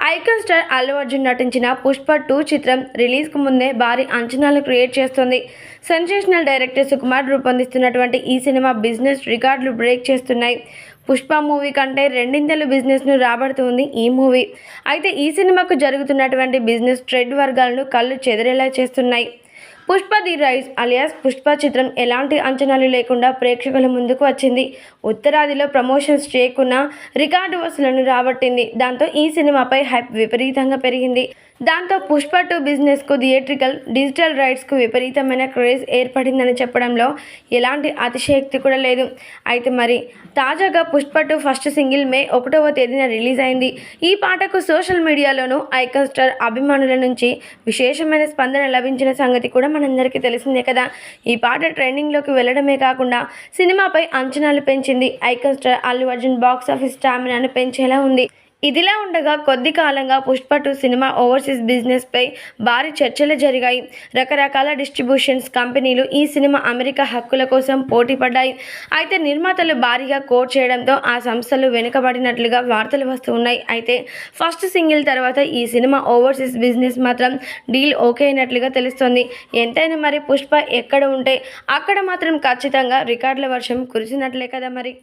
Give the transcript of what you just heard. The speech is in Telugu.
ఐకాన్ స్టార్ అల్లు అర్జున్ నటించిన పుష్ప టూ చిత్రం రిలీజ్కు ముందే భారీ అంచనాలను క్రియేట్ చేస్తుంది. సెన్సేషనల్ డైరెక్టర్ సుకుమార్ రూపొందిస్తున్నటువంటి ఈ సినిమా బిజినెస్ రికార్డులు బ్రేక్ చేస్తున్నాయి. పుష్ప మూవీ కంటే రెండింతలు బిజినెస్ను రాబడుతుంది ఈ మూవీ. అయితే ఈ సినిమాకు జరుగుతున్నటువంటి బిజినెస్ ట్రెడ్ వర్గాలను కళ్ళు చెదిరేలా చేస్తున్నాయి. Pushpa the rise alias Pushpa చిత్రం ఎలాంటి అంచనాలు లేకుండా ప్రేక్షకుల ముందుకు వచ్చింది. ఉత్తరాదిలో ప్రమోషన్స్ చేయకున్న రికార్డు వసూలను రాబట్టింది. దాంతో ఈ సినిమాపై హైప్ విపరీతంగా పెరిగింది. దాంతో పుష్ప టూ బిజినెస్కు థియేట్రికల్ డిజిటల్ రైట్స్కు విపరీతమైన క్రేజ్ ఏర్పడిందని చెప్పడంలో ఎలాంటి అతిశయక్తి కూడా లేదు. అయితే మరి తాజాగా Pushpa two first single May ఒకటవ తేదీన రిలీజ్ అయింది. ఈ పాటకు సోషల్ మీడియాలోనూ ఐకాన్ స్టార్ అభిమానుల నుంచి విశేషమైన స్పందన లభించిన సంగతి కూడా మనందరికీ తెలిసిందే కదా. ఈ పాట ట్రెండింగ్లోకి వెళ్ళడమే కాకుండా సినిమాపై అంచనాలు పెంచింది. Icon star Allu Arjun box office స్టామినాను పెంచేలా ఉంది. ఇదిలా ఉండగా కొద్ది కాలంగా పుష్ప టూ సినిమా ఓవర్సీస్ బిజినెస్పై భారీ చర్చలు జరిగాయి. రకరకాల డిస్ట్రిబ్యూషన్స్ కంపెనీలు ఈ సినిమా అమెరికా హక్కుల కోసం పోటీ పడ్డాయి. అయితే నిర్మాతలు భారీగా కోట్ చేయడంతో ఆ సంస్థలు వెనుకబడినట్లుగా వార్తలు వస్తున్నాయి అయితే ఫస్ట్ సింగిల్ తర్వాత ఈ సినిమా ఓవర్సీస్ బిజినెస్ మాత్రం డీల్ ఓకే అయినట్లుగా తెలుస్తోంది. ఎంతైనా మరి పుష్ప ఎక్కడ ఉంటే అక్కడ మాత్రం ఖచ్చితంగా రికార్డుల వర్షం కురిసినట్లే కదా మరి.